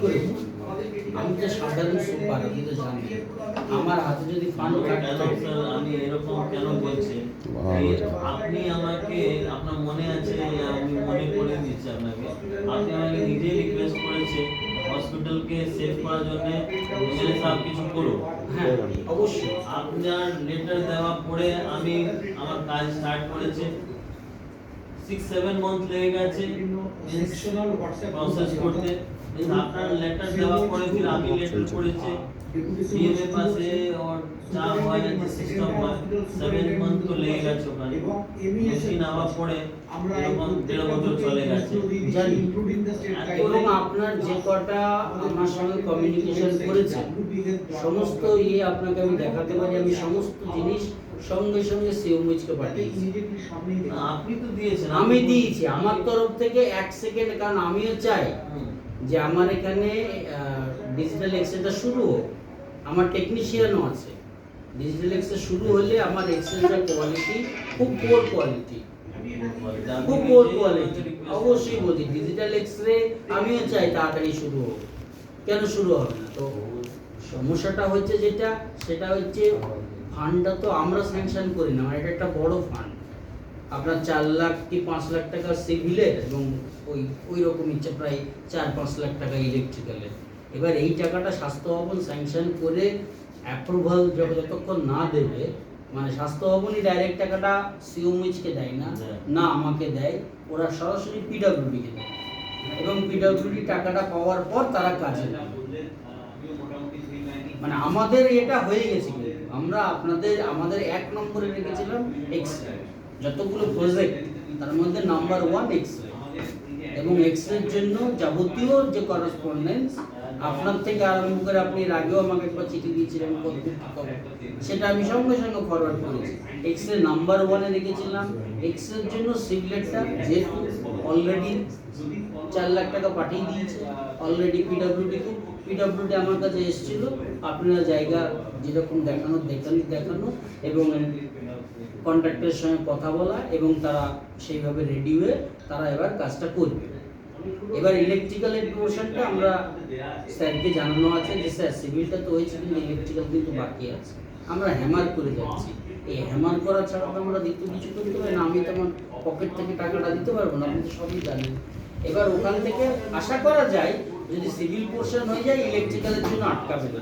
করে? আমি তো সাধারণ সুপার আপনি তো জানেন আমার হাতে যদি ফান্ড থাকতো। স্যার আমি এরকম কেন বলছি? আপনি আমাকে আপনার মনে আছে আমি মনে করে দিচ্ছি আপনাকে। আপনি আমাকে নিজে রিকোয়েস্ট করেছে হসপিটালকে সেভ করার জন্য এমএলএ সাহেব কিছু করো হ্যাঁ অবশ্যই। আপনার লেটার দেওয়া পরে আমি আমার কাজ স্টার্ট করেছে। সিক্স সেভেন মান্থ লেগে গেছে। প্রসেস করতে আপনার লেটার দেওয়া পরে আমি লেটার করেছি? ডিএমএ পাশে ওর যা হয় যাচ্ছে সিস্টেম হয় সেভেন মান্থ তো লেগে গেছে ওখানে। মেশিন আবার পরে এরকম দেড় বছর চলে গেছে। এবং আপনার যে কটা আমার সঙ্গে কমিউনিকেশন করেছে সমস্ত ইয়ে আপনাকে আমি দেখাতে পারি। আমি সমস্ত জিনিস সঙ্গে সঙ্গে পাঠিয়েছি। আপনি তো দিয়েছেন। আমি দিয়েছি। আমার তরফ থেকে এক সেকেন্ড কারণ আমিও চাই। যে আমার এখানে ডিজিটাল এক্সেলটা শুরু হোক, আমার টেকনিশিয়ানও আছে। ডিজিটাল এক্সেল শুরু হলে আমার এক্সেলটার কোয়ালিটি খুব পোর কোয়ালিটি খুব পোর কোয়ালিটি অবশ্যই বলছি ডিজিটাল এক্সরে আমিও চাই তাড়াতাড়ি শুরু হোক। কেন শুরু হবে না? তো সমস্যাটা হচ্ছে যেটা, সেটা হচ্ছে ফান্ডটা তো আমরা স্যাংশন করি না এটা একটা বড় ফান্ড আপনার চার লাখ কি পাঁচ লাখ টাকা সিভিলের এবং ওই ওই রকম ইচ্ছে প্রায় চার পাঁচ লাখ টাকা ইলেকট্রিক্যালের এবার এই টাকাটা স্বাস্থ্য ভবন স্যাংশন করে অ্যাপ্রুভাল যখন যতক্ষণ না দেবে মানে স্বাস্থ্য ভবনই ডাইরেক্ট টাকাটা সিওমিজকে দেয় না দেয়। না আমাকে দেয় ওরা সরাসরি পিডাব্লিউডিকে দেয়। এবং পিডাব্লিউডি টাকাটা পাওয়ার পর তারা কাজে দেয় মানে আমাদের এটা হয়ে গেছে আমরা আপনাদের আমাদের এক নম্বরে রেখেছিলাম এক্স যতগুলো প্রজেক্ট তার মধ্যে নাম্বার ওয়ান এক্স এবং এক্সের জন্য যাবতীয় যে করসপন্ডেন্স আপনার থেকে আরম্ভ করে আপনি এর আগেও আমাকে একবার চিঠি দিয়েছিলেন সেটা আমি সঙ্গে সঙ্গে ফরওয়ার্ড করেছি। এক্সের নাম্বার ওয়ানে রেখেছিলাম। এক্সের জন্য সিগলেটটা যেহেতু অলরেডি চার লাখ টাকা পাঠিয়ে দিয়েছে অলরেডি পিডাব্লিউডি কে পিডাব্লিউডি আমার কাছে এসেছিল। আপনারা জায়গা যেরকম দেখানো দেখানো দেখানো এবং কন্ট্রাক্টরের সঙ্গে কথা বলা এবং তারা সেইভাবে রেডি হয়ে তারা এবার কাজটা করবে। এবার ইলেকট্রিক্যালের পোর্শনটা আমরা স্যারকে জানানো আছে যে, স্যার সিভিলটা তো হয়েছে কিন্তু ইলেকট্রিক্যাল কিন্তু বাকি আছে। আমরা হ্যামার করে যাচ্ছি। এই হ্যামার করা ছাড়া আমরা দ্বিতীয় কিছু করতে পারি না। আমি তো আমার পকেট থেকে টাকাটা দিতে পারব না। আপনি তো সবই জানেন। এবার ওখান থেকে আশা করা যায় যদি সিভিল পোর্শন হয়ে যায় ইলেকট্রিক্যালের জন্য আটকাবে না।